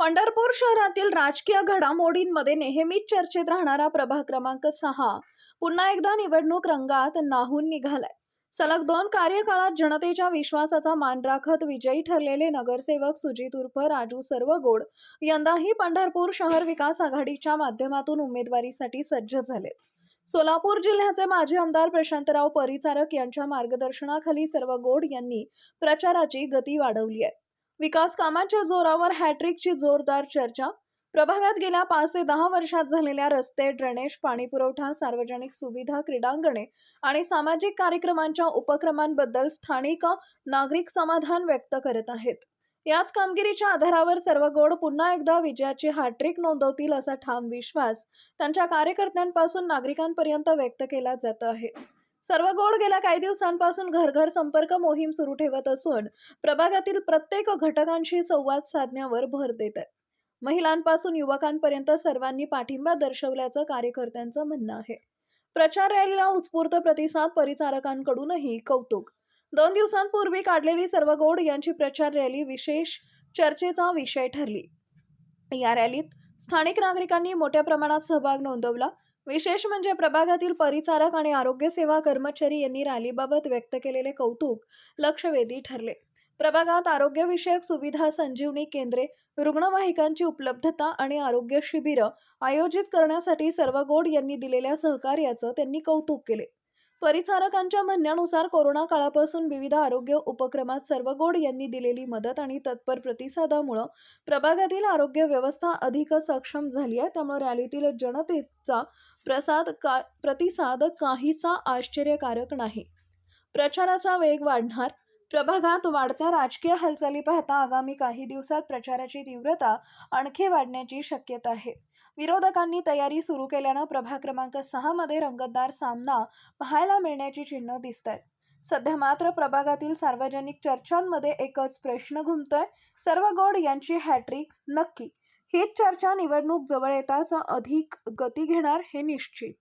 पंढरपूर शहरातील राजकीय घडामोडींमध्ये नेहमीच चर्चेत राहणारा प्रभाग क्रमांक सहा. पुन्हा एकदा निवडणूक रंगात नाहून निघालाय. सलग दोन कार्यकाळात जनतेच्या विश्वासाचा मान राखत विजयी ठरलेले नगरसेवक सुजित उर्फ राजू सर्वगोड यंदाही पंढरपूर शहर विकास आघाडीच्या माध्यमातून उमेदवारीसाठी सज्ज झाले सोलापूर जिल्ह्याचे माजी आमदार प्रशांतराव परिचारक यांच्या मार्गदर्शनाखाली सर्व गोड यांनी प्रचाराची गती वाढवली आहे. विकास कामाच्या जोरावर हॅट्रिकची जोरदार चर्चा. प्रभागात गेल्या पाच ते दहा वर्षात झालेल्या रस्ते ड्रेनेज पाणीपुरवठा सार्वजनिक सुविधा क्रीडांगणे आणि सामाजिक कार्यक्रमांच्या उपक्रमांबद्दल स्थानिक नागरिक समाधान व्यक्त करत आहेत. याच कामगिरीच्या आधारावर सर्व गोड पुन्हा एकदा विजयाची हॅट्रिक नोंदवतील असा ठाम विश्वास त्यांच्या कार्यकर्त्यांपासून नागरिकांपर्यंत व्यक्त केला जात आहे. सर्व गोड गेल्या काही दिवसांपासून घर घर संपर्क मोहीम सुरू ठेवत असून प्रभागातील प्रत्येक घटकांशी संवाद साधण्यावर भर देत आहेत महिलांपासून युवकांपर्यंत सर्वांनी पाठिंबा दर्शवल्याचं कार्यकर्त्यांचं म्हणणं आहे. प्रचार रॅलीला उत्स्फूर्त प्रतिसाद परिचारकांकडूनही कौतुक. दोन दिवसांपूर्वी काढलेली सर्व गोड यांची प्रचार रॅली विशेष चर्चेचा विषय ठरली. या रॅलीत स्थानिक नागरिकांनी मोठ्या प्रमाणात सहभाग नोंदवला. विशेष म्हणजे प्रभागातील परिचारक आणि आरोग्य सेवा कर्मचारी यांनी रॅलीबाबत व्यक्त केलेले कौतुक लक्षवेधी ठरले. प्रभागात आरोग्यविषयक सुविधा संजीवनी केंद्रे रुग्णवाहिकांची उपलब्धता आणि आरोग्य शिबिरं आयोजित करण्यासाठी सर्व गोड यांनी दिलेल्या सहकार्याचं त्यांनी कौतुक केले. परिचारकांच्या म्हणण्यानुसार कोरोना काळापासून विविध आरोग्य उपक्रमात सर्व गोड यांनी दिलेली मदत आणि तत्पर प्रतिसादामुळं प्रभागातील आरोग्य व्यवस्था अधिक सक्षम झाली आहे. त्यामुळे रॅलीतील जनतेचा प्रसाद का प्रतिसाद काहीचा आश्चर्यकारक नाही. प्रचाराचा वेग वाढणार प्रभागात वाढत्या राजकीय हालचाली पाहता आगामी काही दिवसात प्रचाराची तीव्रता आणखी वाढण्याची शक्यता आहे. विरोधकांनी तयारी सुरू केल्यानं प्रभाग क्रमांक सहा मध्ये रंगतदार सामना पाहायला मिळण्याची चिन्ह दिसत आहेत सध्या मात्र प्रभागातील सार्वजनिक चर्चांमध्ये एकच प्रश्न घुमतोय. सर्व गोड यांची हॅट्रिक नक्की. हीच चर्चा निवडणूक जवळ येताच अधिक गती घेणार हे निश्चित.